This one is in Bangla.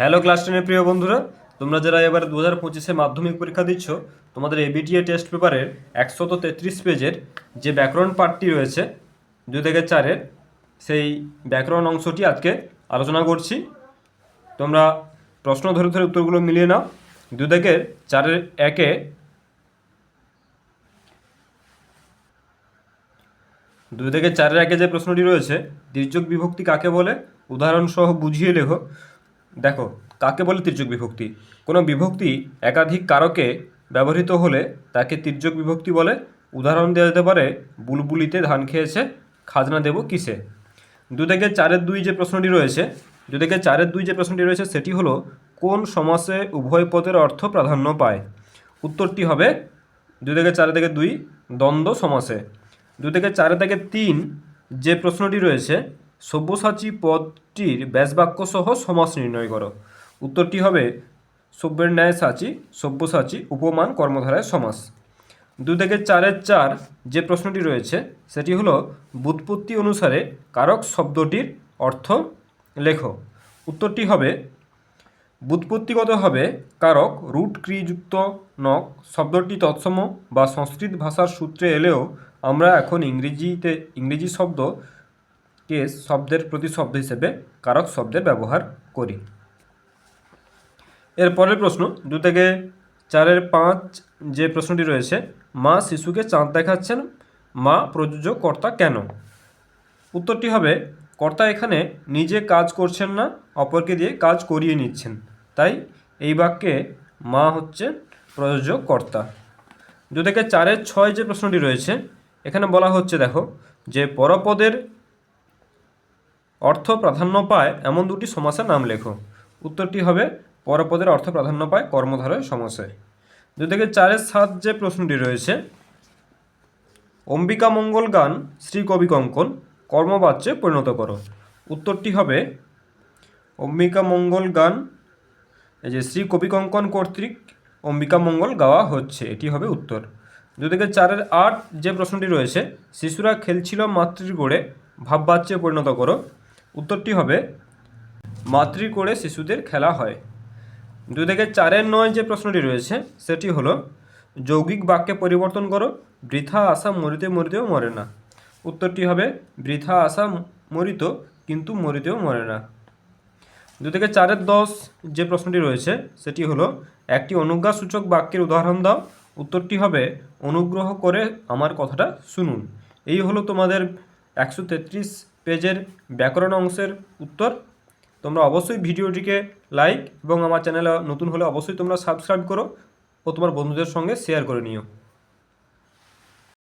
হ্যালো ক্লাস টেনের প্রিয় বন্ধুরা। তোমরা যারা এবার দু হাজার পঁচিশে মাধ্যমিক পরীক্ষা দিচ্ছ, তোমাদের এবিটিএ টেস্ট পেপারের একশত তেত্রিশ পেজের যে ব্যাকরণ পার্টটি রয়েছে, দুই থেকে চারের, সেই ব্যাকরণ অংশটি আজকে আলোচনা করছি। তোমরা প্রশ্ন ধরে ধরে উত্তরগুলো মিলিয়ে নাও। দু থেকে চারের একে দুই থেকে চারের আগে যে প্রশ্নটি রয়েছে তির্যক বিভক্তি কাকে বলে? উদাহরণসহ বুঝিয়ে লেখো। দেখো, কাকে বলে তির্যক বিভক্তি? কোনো বিভক্তি একাধিক কারকে ব্যবহৃত হলে তাকে তির্যক বিভক্তি বলে। উদাহরণ দেওয়া যেতে পারে, বুলবুলিতে ধান খেয়েছে, খাজনা দেব কিসে? দু থেকে চারের দুই যে প্রশ্নটি রয়েছে দু থেকে চারের দুই যে প্রশ্নটি রয়েছে, সেটি হলো, কোন সমাসে উভয় পদের অর্থ প্রাধান্য পায়? উত্তরটি হবে দুই থেকে চার থেকে দুই, দ্বন্দ্ব সমাসে। দুই থেকে চার থেকে তিন যে প্রশ্নটি রয়েছে সব্যসাচী পদটির ব্যাসবাক্য সহ সমাস নির্ণয় করো। উত্তরটি হবে সব্যের ন্যায় সাচী, সব্যসাচী উপমান কর্মধারায় সমাস। দু থেকে চারের চার যে প্রশ্নটি রয়েছে, সেটি হলো বুৎপত্তি অনুসারে কারক শব্দটির অর্থ লেখো। উত্তরটি হবে বুৎপত্তিগতভাবে কারক রুট ক্রিযুক্ত নক শব্দটি তৎসম বা সংস্কৃত ভাষার সূত্রে এলেও আমরা এখন ইংরেজিতে ইংরেজি শব্দ কেস শব্দের প্রতিশব্দ হিসেবে কারক শব্দের ব্যবহার করি। এর পরের প্রশ্ন, দু থেকে চারের পাঁচ যে প্রশ্নটি রয়েছে, মা শিশুকে চাঁদ দেখাচ্ছেন, মা প্রযোজক কর্তা কেন? উত্তরটি হবে, কর্তা এখানে নিজে কাজ করছেন না, অপরকে দিয়ে কাজ করিয়ে নিচ্ছেন। তাই এই বাক্যে মা হচ্ছে প্রযোজক কর্তা দু থেকে চারের ছয় যে প্রশ্নটি রয়েছে, এখানে বলা হচ্ছে, দেখো, যে পরপদের অর্থ প্রাধান্য পায় এমন দুটি সমাসের নাম লেখো। উত্তরটি হবে, পরপদের অর্থ প্রাধান্য পায় কর্মধারয় সমাসে। দু থেকে চারের সাত যে প্রশ্নটি রয়েছে, অম্বিকা মঙ্গল গান, শ্রী কবি কঙ্কন, কর্মবাচ্যে পরিণত করো। উত্তরটি হবে, অম্বিকা মঙ্গল গান, এই যে শ্রী কবি কঙ্কন কর্তৃক অম্বিকা মঙ্গল গাওয়া হচ্ছে, এটি হবে উত্তর। দু থেকে চারের আট যে প্রশ্নটি রয়েছে, শিশুরা খেলছিল মাতৃর গোড়ে ভাববাচ্যে পরিণত করো। উত্তরটি হবে, মাতৃ করে শিশুদের খেলা হয়। দুই থেকে চারের নয় যে প্রশ্নটি রয়েছে, সেটি হলো, যৌগিক বাক্যে পরিবর্তন করো, বৃথা আশা মরিতে মরিতেও মরে না। উত্তরটি হবে, বৃথা আশা মরিত, কিন্তু মরিতেও মরে না। দু থেকে চারের দশ যে প্রশ্নটি রয়েছে, সেটি হলো, একটি অনুজ্ঞাসূচক বাক্যের উদাহরণ দাও। উত্তরটি হবে, অনুগ্রহ করে আমার কথাটা শুনুন। এই হলো তোমাদের একশো তেত্রিশ পেজের ব্যাকরণ অংশের উত্তর। তোমরা অবশ্যই ভিডিওটিকে লাইক এবং আমার চ্যানেলে নতুন হলে অবশ্যই তোমরা সাবস্ক্রাইব করো ও তোমার বন্ধুদের সঙ্গে শেয়ার করে নিও।